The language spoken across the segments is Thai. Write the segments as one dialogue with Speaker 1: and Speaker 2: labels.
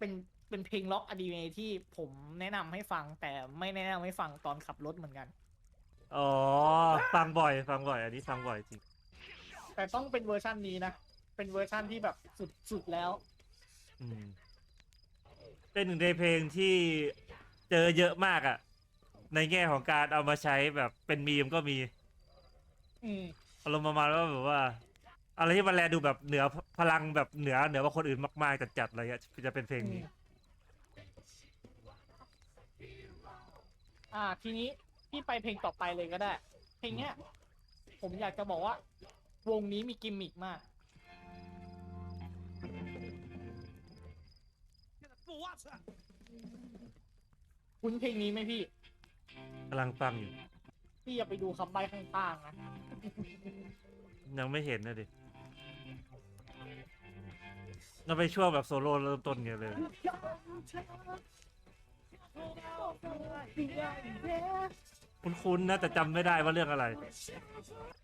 Speaker 1: เป็นเป็นเพลงล็อกอนิเมะที่ผมแนะนำให้ฟังแต่ไม่แนะนำให้ฟังตอนขับรถเหมือนกัน
Speaker 2: อ๋อ ฟังบ่อย ฟังบ่อย อันนี้ฟังบ่อยจริง
Speaker 1: แต่ต้องเป็นเวอร์ชันนี้นะ เป็นเวอร์ชันที่แบบสุดสุดแล้ว
Speaker 2: อืม เป็นหนึ่งในเพลงที่เจอเยอะมากอะ่ะ ในแง่ของการเอามาใช้แบบเป็นมีมก็มี
Speaker 1: อืม
Speaker 2: อารมณ์ประมาณว่าแบบว่า อะไรที่มันแลดูแบบเหนือพลังแบบเหนือเหนือกว่าคนอื่นมากๆจัดๆอะไรเงี้ยจะเป็นเพลงนี้
Speaker 1: อ่า ทีนี้พี่ไปเพลงต่อไปเลยก็ได้ เพลงเนี้ย ผมอยากจะบอกว่า วงนี้มีกิมมิกมาก คุณเพลงนี้ไหมพี่
Speaker 2: กำลังฟังอยู่
Speaker 1: พี่อย่าไปดูคำใบ้ข้างๆนะ
Speaker 2: ยังไม่เห็นนะดิ เราไปช่วงแบบโซโล่เริ่มต้นกันเลย คุ้นๆนะแต่จำไม่ได้ว่าเรื่องอะไร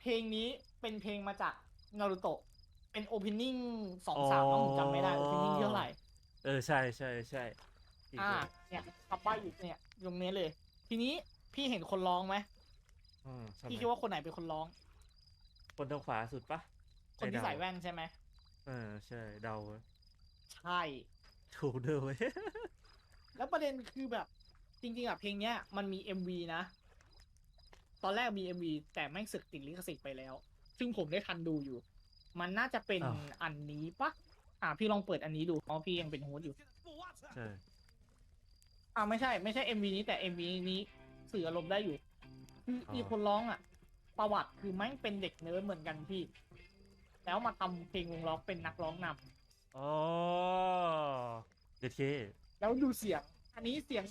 Speaker 1: เพลงนี้เป็นเพลงมาจากนารูโตะเป็นโอเพนนิ่งสองสามผมจำไม่ได้โอเพนนิ่งเท่าไหร่
Speaker 2: เออ ใช่ใช่ใช่อีก
Speaker 1: อ่า
Speaker 2: แล้ว
Speaker 1: เนี่ยคำใบ้อยู่เนี่ยตรงนี้เลย ทีนี้พี่เห็นคนร้องไหม
Speaker 2: อืมทำไม
Speaker 1: พี่คิดว่าคนไหนเป็นคนร้อง
Speaker 2: คนทางขวาสุดปะ
Speaker 1: คนที่
Speaker 2: เดา
Speaker 1: ใส่แว่นใช่ไหม
Speaker 2: เออใช่เดาเว้ย
Speaker 1: ใช่
Speaker 2: ถูกด้วยเว้ย
Speaker 1: แล้วประเด็นคือแบบ จริงๆอะเพลงเนี้ยมันมี MV นะ ตอนแรกมี MV แต่แม่งสึกติดลิขสิทธิ์ไปแล้ว ซึ่งผมได้ทันดูอยู่ มันน่าจะเป็นอันนี้ปะอ่าพี่ลองเปิดอันนี้ดูเพราะพี่ยังเป็นโฮสต์อยู่
Speaker 2: ใช่
Speaker 1: อ่าไม่ใช่ไม่ใช่ MV นี้แต่ MV นี้สื่ออารมณ์ได้อยู่คือมีคนร้องอะ ประวัติคือแม่งเป็นเด็กเนิร์ดเหมือนกันพี่ แล้วมาทำเพลงวงล็อกเป็นนักร้องนำ
Speaker 2: อ๋อเด็ดเค
Speaker 1: แล้วดูเสียง อันนี้เสียง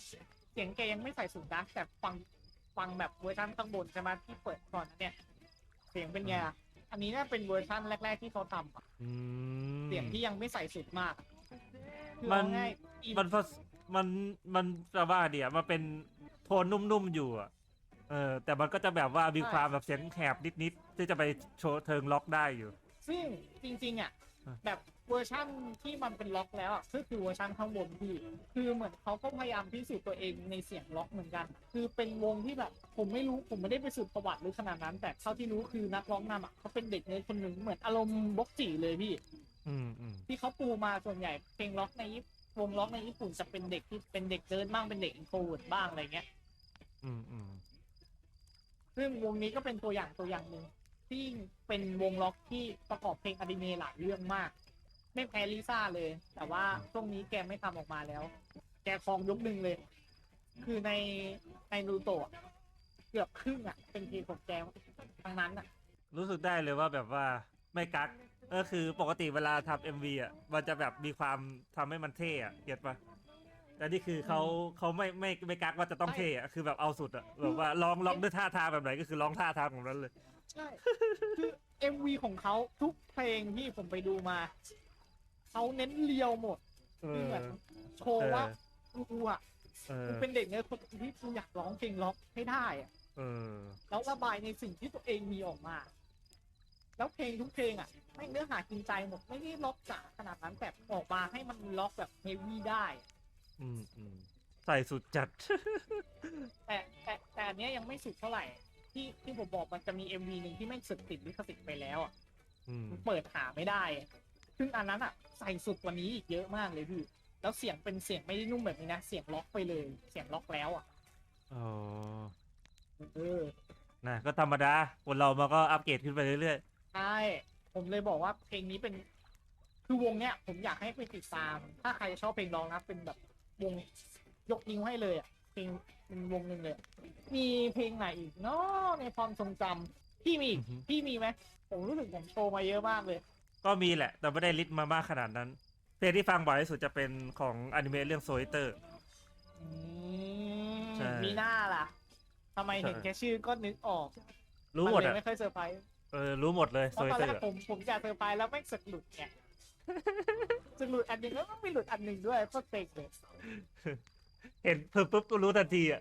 Speaker 1: เสียงแกยังไม่ใส่สูงนะแต่ฟังฟังแบบเวอร์ชันข้างบนใช่ไหมที่เปิดก่อนนะเนี่ย เสียงเป็นไงอะอันนี้น่าเป็นเวอร์ชันแรก ๆที่เขาทำอะ
Speaker 2: อืม
Speaker 1: เสียงที่ยังไม่ใส่สุดมากอะคือ
Speaker 2: มัน
Speaker 1: เอาง่ายอี
Speaker 2: มันผสมันมันจะว่าเดี๋ยวมันเป็นโทนนุ่มๆอยู่อะเออแต่มันก็จะแบบว่ามีความแบบเสียงแหบนิดๆที่จะไปโชว์เทิงล็อกได้อยู่
Speaker 1: ซึ่งจริงๆอะ
Speaker 2: อะ
Speaker 1: แบบเวอร์ชั่นที่มันเป็นล็อกแล้วอะก็คือเวอร์ชันข้างบนพี่คือเหมือนเขาก็พยายามพิสูจน์ตัวเองในเสียงล็อกเหมือนกัน คือเป็นวงที่แบบ ผมไม่รู้ผมไม่ได้ไปสืบประวัติหรือขนาดนั้น แต่เท่าที่รู้คือนักร้องนำอะเขาเป็นเด็กเนิร์ดคนหนึ่งเหมือนอารมณ์บล็อกจีเลยพี่
Speaker 2: อืมอืม
Speaker 1: ที่เขาปูมาส่วนใหญ่เพลงล็อกในญี่ปุ่นวงล็อกในญี่ปุ่นจะเป็นเด็กที่เป็นเด็กเดินบ้างเป็นเด็กอินโทรเวิร์ดบ้างอะไรเงี้ย
Speaker 2: อืมอืม
Speaker 1: ซึ่งวงนี้ก็เป็นตัวอย่างตัวอย่างหนึ่ง ที่เป็นวงล็อกที่ประกอบเพลงอนิเมะหลายเรื่องมาก ไม่แพ้ลิซ่าเลย แต่ว่าช่วงนี้แกไม่ทำออกมาแล้ว แกครองยกหนึ่งเลย คือในในนูโตะเกือบครึ่งอะ เป็นเพลงของแกทั้งนั้นอะ
Speaker 2: รู้สึกได้เลยว่าแบบว่าไม่กักเออคือปกติเวลาทำเอ็มวีอะมันจะแบบมีความทำให้มันเท่อะเก็ตปะ แต่นี่คือเขาเขาไม่ไม่ไม่กักว่าจะต้องเท่อะคือแบบเอาสุดอะแบบว่าลองลองด้วยท่าทางแบบไหนก็คือร้องท่าทางของนั้นเลย
Speaker 1: ใช่คือ MV ของเขาทุกเพลงที่ผมไปดูมาเขาเน้นเรียวหมด
Speaker 2: เอ
Speaker 1: คือ
Speaker 2: อ
Speaker 1: เหมือนโชว์ว่ากูอะ
Speaker 2: เออ
Speaker 1: กูเป็นเด็กเนี่ยคนที่กูอยากร้องเพลงล็อกให้ได้อะ
Speaker 2: เออ
Speaker 1: แล้วระบายในสิ่งที่ตัวเองมีออกมา แล้วเพลงทุกเพลงอะไม่งเนื้อหากินใจหมดไม่ได้ล็อกจ๋าขนาดนั้นแต่ออกมาให้มันล็อกแบบเฮฟวี่ได้อะ
Speaker 2: อืมอืมใส่สุดจัด
Speaker 1: แต่แต่แต่อันเนี้ยยังไม่สุดเท่าไหร่ ที่ที่ผมบอกมันจะมี MV หนึ่งที่แม่งสึกติดลิขสิทธิ์ไปแล้วอะ
Speaker 2: อืม
Speaker 1: มันเปิดหาไม่ได้อะซึ่งอันนั้นอะใส่สุดกว่านี้อีกเยอะมากเลยพี่แล้วเสียงเป็นเสียงไม่ได้นุ่มแบบนี้นะเสียงล็อกไปเลย เสียงล็อกแล้วอะ
Speaker 2: อ๋อ
Speaker 1: เออ
Speaker 2: นะก็ธรรมดา คนเรามันก็อัปเกรดขึ้นไปเรื่อย
Speaker 1: ใช่ ผมเลยบอกว่าเพลงนี้เป็น คือวงเนี้ย ผมอยากให้ไปติดตาม ถ้าใครชอบเพลงร้องนะ เป็นแบบ วงยกนิ้วให้เลยอะเพลงเป็นวงหนึ่งเลย มีเพลงไหนอีกเนาะในความทรงจำพี่มีอีกพี่มีไหมผมรู้สึกผมโตมาเยอะมากเลย
Speaker 2: ๆก็มีแหละ แต่ไม่ได้ลิสต์มามากขนาดนั้น เพลงที่ฟังบ่อยที่สุดจะเป็นของอนิเมะเรื่องโซลิเตอร์
Speaker 1: อืม
Speaker 2: ใช่
Speaker 1: มีหน้าล่ะทำไมเห็น
Speaker 2: ใช่
Speaker 1: แค่ชื่อก็นึกออก
Speaker 2: รู้หมด
Speaker 1: นเลย
Speaker 2: อะ
Speaker 1: ไม่ค่อยเซอร์ไพรส์
Speaker 2: เออ รู้หมดเลย
Speaker 1: เพ
Speaker 2: โซ
Speaker 1: ราะ
Speaker 2: ลิ
Speaker 1: ตอน
Speaker 2: เตอ
Speaker 1: แรก
Speaker 2: ร์
Speaker 1: ผมผมจะเซอร์ไพรส์แล้วไม่งสึกหลุดไง จะหลุดอันหนึ่งแล้วก็ไม่หลุดอันหนึ่งด้วยโคตรเต็งเลย
Speaker 2: เห็นเพิ่มปุ๊บก็รู้ทันทีอะ